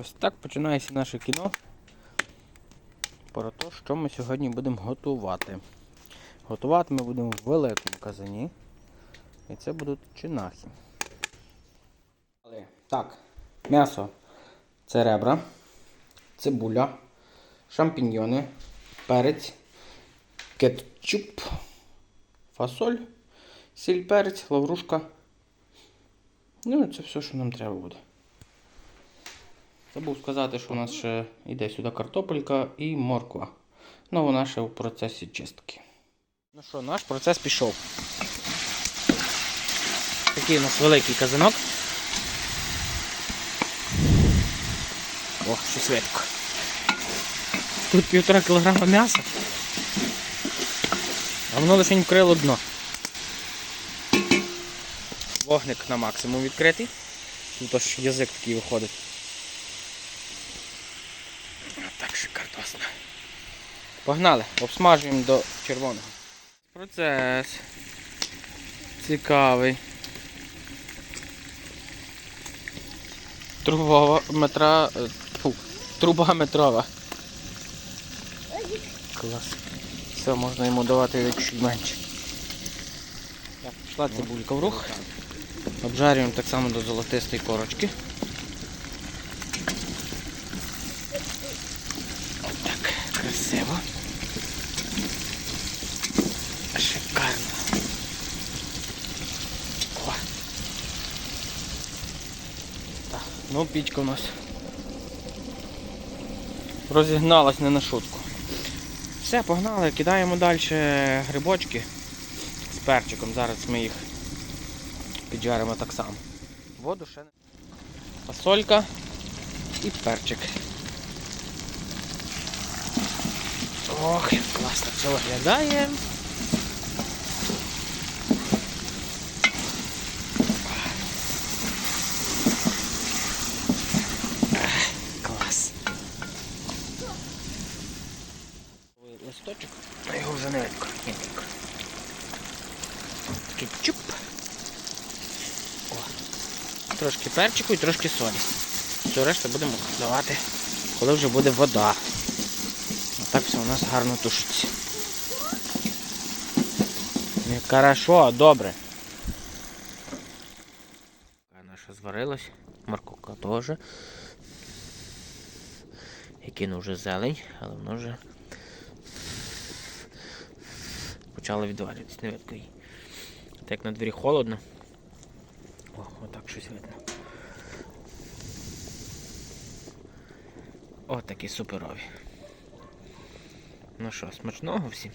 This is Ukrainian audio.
Ось так починається наше кіно. Про те, що ми сьогодні будемо готувати. Готувати ми будемо в великому казані. І це будуть чинахи. Так, м'ясо це ребра, цибуля, шампіньйони, перець, кетчуп, фасоль, сіль, перець, лаврушка. Ну і це все, що нам треба буде. Забув сказати, що у нас ще йде сюди картопелька і морква. Ну, вона ще в процесі чистки. Ну що, наш процес пішов. Такий у нас великий казанок. Ох, що швидко. Тут півтора кілограма м'яса. А воно лише вкрило дно. Вогник на максимум відкритий. Тут аж язик такий виходить. Так шикардосно. Погнали, обсмажуємо до червоного. Процес. Цікавий. Трубова метра. е, Фу, труба метрова. Клас. Все, можна йому давати чуть менше. Так, пішла цибулька в рух. Обжарюємо так само до золотистої корочки. Так, красиво. Шикарно. О. Так, ну пічка у нас розігналась не на шутку. Все, погнали, кидаємо далі грибочки з перчиком. Зараз ми їх піджаримо так само. Воду ще не. Фасолька і перчик. Ох, як класно це виглядає. Ах, Клас. Листочок, а його вже не видко. Кетчуп. О. Трошки перчику і трошки солі. Все решта будемо давати, коли вже буде вода. Так все у нас гарно тушиться. Хорошо, добре. Наша зварилась, морковка теж. Я кину вже зелень, але воно вже почало відварюватись, не видно її. Так як на дворі холодно. О, отак щось видно. О, такі суперові. Ну що, смачного всім?